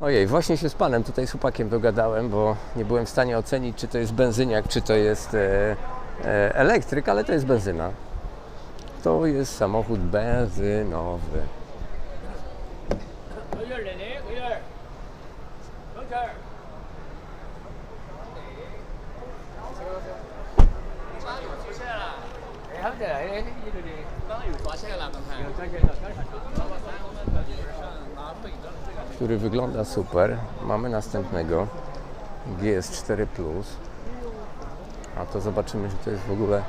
Ojej, właśnie się z panem tutaj z chłopakiem dogadałem, bo nie byłem w stanie ocenić, czy to jest benzyniak, czy to jest e, e, elektryk, ale to jest benzyna. To jest samochód benzynowy. Który wygląda super. Mamy następnego GS4 Plus. A to zobaczymy, czy to jest w ogóle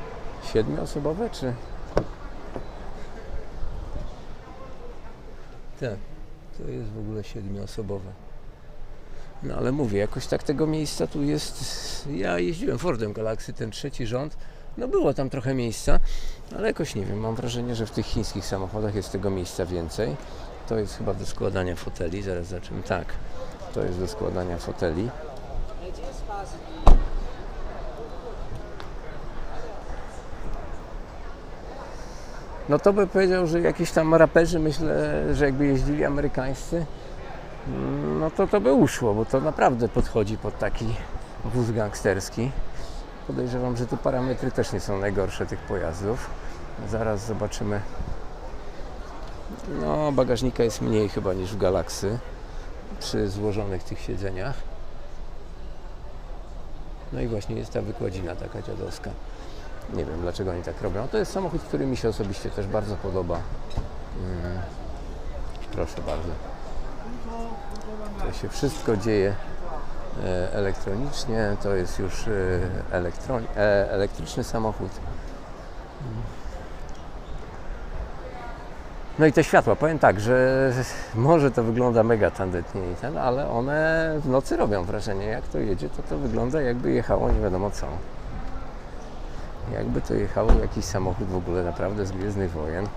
siedmioosobowe, czy... Tak, to jest w ogóle siedmioosobowe. No ale mówię, jakoś tak tego miejsca tu jest. Ja jeździłem Fordem Galaxy, ten trzeci rząd. No było tam trochę miejsca, ale jakoś nie wiem, mam wrażenie, że w tych chińskich samochodach jest tego miejsca więcej. To jest chyba do składania foteli, zaraz zobaczymy. Tak, to jest do składania foteli. No to by powiedział, że jakieś tam raperzy, myślę, że jakby jeździli amerykańscy, mm, no to to by uszło, bo to naprawdę podchodzi pod taki wóz gangsterski. Podejrzewam, że tu parametry też nie są najgorsze tych pojazdów. Zaraz zobaczymy. No, bagażnika jest mniej chyba niż w Galaxy przy złożonych tych siedzeniach. No i właśnie jest ta wykładzina taka dziadowska. Nie wiem dlaczego oni tak robią. To jest samochód, który mi się osobiście też bardzo podoba. Mm. Proszę bardzo. To się wszystko dzieje e, elektronicznie. To jest już e, e, elektryczny samochód. No i te światła, powiem tak, że może to wygląda mega tandetnie i ten, ale one w nocy robią wrażenie. Jak to jedzie, to to wygląda jakby jechało nie wiadomo co. Jakby to jechało jakiś samochód w ogóle naprawdę z Gwiezdnych Wojen.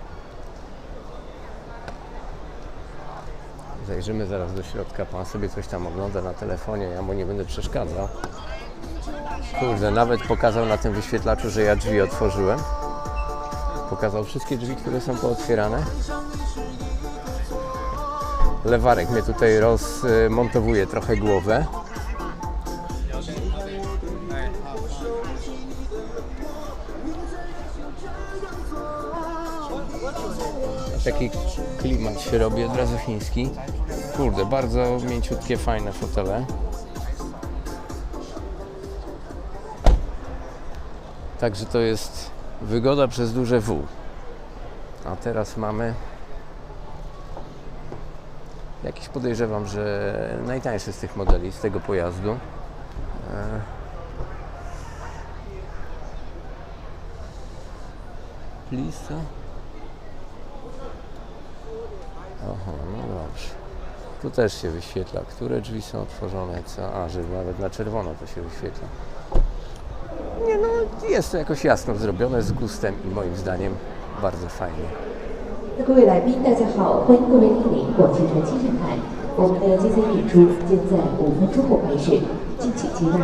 Zajrzymy zaraz do środka. Pan sobie coś tam ogląda na telefonie, ja mu nie będę przeszkadzał. Kurde, nawet pokazał na tym wyświetlaczu, że ja drzwi otworzyłem. Pokazał wszystkie drzwi, które są pootwierane. Lewarek mnie tutaj rozmontowuje trochę głowę. Taki klimat się robi od razu chiński. Kurde, bardzo mięciutkie, fajne fotele. Także to jest wygoda przez duże W. A teraz mamy jakiś podejrzewam, że najtańszy z tych modeli, z tego pojazdu. E, Lisa. Aha, no dobrze. Tu też się wyświetla, które drzwi są otworzone, co. A, że nawet na czerwono to się wyświetla. Nie no, jest to jakoś jasno zrobione, z gustem i moim zdaniem bardzo fajnie. 各位来宾，大家好，欢迎各位莅临广汽传新站台。我们的精彩演出将在五分钟后开始，敬请期待。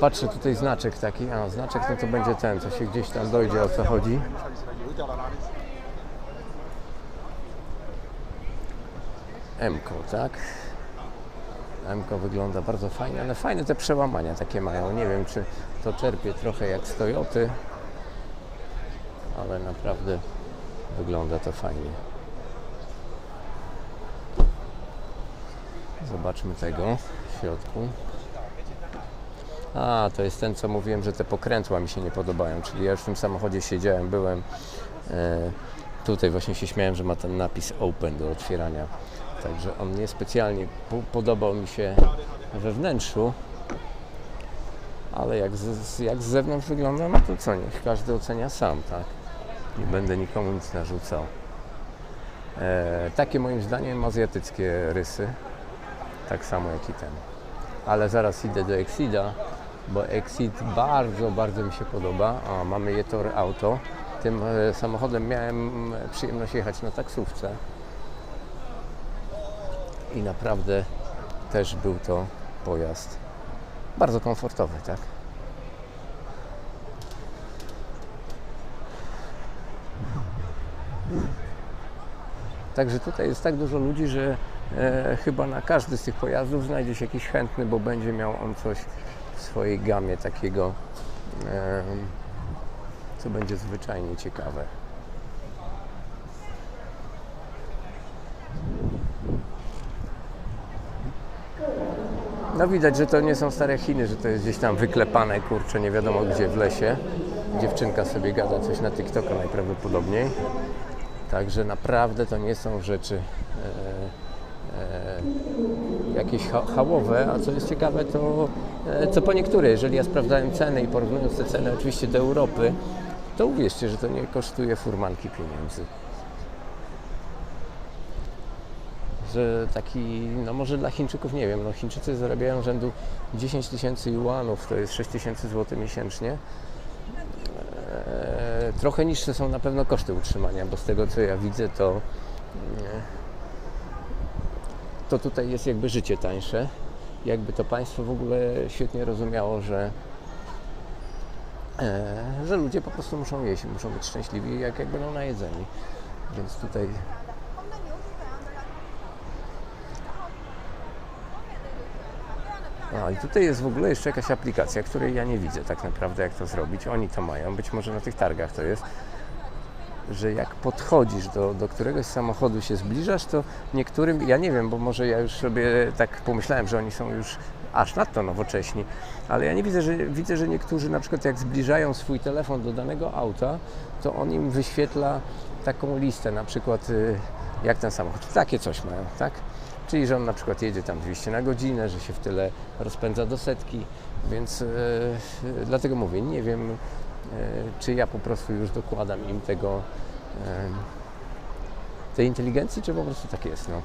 Patrzę tutaj znaczek taki, a znaczek no to będzie ten, co się gdzieś tam dojdzie o co chodzi. Mko, tak? Mko wygląda bardzo fajnie, ale fajne te przełamania takie mają. Nie wiem, czy to czerpie trochę jak z Toyoty, ale naprawdę wygląda to fajnie. Zobaczmy tego w środku. A, to jest ten, co mówiłem, że te pokrętła mi się nie podobają. Czyli ja już w tym samochodzie siedziałem, byłem. E, tutaj właśnie się śmiałem, że ma ten napis open do otwierania. Także on niespecjalnie po, podobał mi się we wnętrzu. Ale jak z, jak z zewnątrz wygląda, no to co, niech każdy ocenia sam, tak? Nie będę nikomu nic narzucał. E, takie moim zdaniem azjatyckie rysy. Tak samo jak i ten. Ale zaraz idę do Exida, bo Exit bardzo, bardzo mi się podoba. A mamy Jetor Auto. Tym e, samochodem miałem przyjemność jechać na taksówce. I naprawdę też był to pojazd bardzo komfortowy, tak? Także tutaj jest tak dużo ludzi, że e, chyba na każdy z tych pojazdów znajdzie się jakiś chętny, bo będzie miał on coś w swojej gamie takiego, e, co będzie zwyczajnie ciekawe. No widać, że to nie są stare Chiny, że to jest gdzieś tam wyklepane, kurczę, nie wiadomo gdzie w lesie. Dziewczynka sobie gada coś na TikToka najprawdopodobniej. Także naprawdę to nie są rzeczy e, e, jakieś ha hałowe, a co jest ciekawe, to e, co po niektóre, jeżeli ja sprawdzałem ceny i porównując te ceny oczywiście do Europy, to uwierzcie, że to nie kosztuje furmanki pieniędzy. Że taki, no może dla Chińczyków, nie wiem, no Chińczycy zarabiają rzędu 10 tysięcy juanów, to jest 6 tysięcy złotych miesięcznie. E, trochę niższe są na pewno koszty utrzymania, bo z tego co ja widzę, to, e, to tutaj jest jakby życie tańsze. Jakby to państwo w ogóle świetnie rozumiało, że, e, że ludzie po prostu muszą jeść, muszą być szczęśliwi, jak, jak będą najedzeni. Więc tutaj No i tutaj jest w ogóle jeszcze jakaś aplikacja, której ja nie widzę tak naprawdę jak to zrobić. Oni to mają, być może na tych targach to jest, że jak podchodzisz do, do któregoś samochodu się zbliżasz, to niektórym, ja nie wiem, bo może ja już sobie tak pomyślałem, że oni są już aż nadto nowocześni, ale ja nie widzę, że widzę, że niektórzy na przykład jak zbliżają swój telefon do danego auta, to on im wyświetla taką listę, na przykład y, jak ten samochód, takie coś mają, tak? Czyli, że on na przykład jedzie tam 200 na godzinę, że się w tyle rozpędza do setki, więc e, e, dlatego mówię, nie wiem, e, czy ja po prostu już dokładam im tego, e, tej inteligencji, czy po prostu tak jest, no.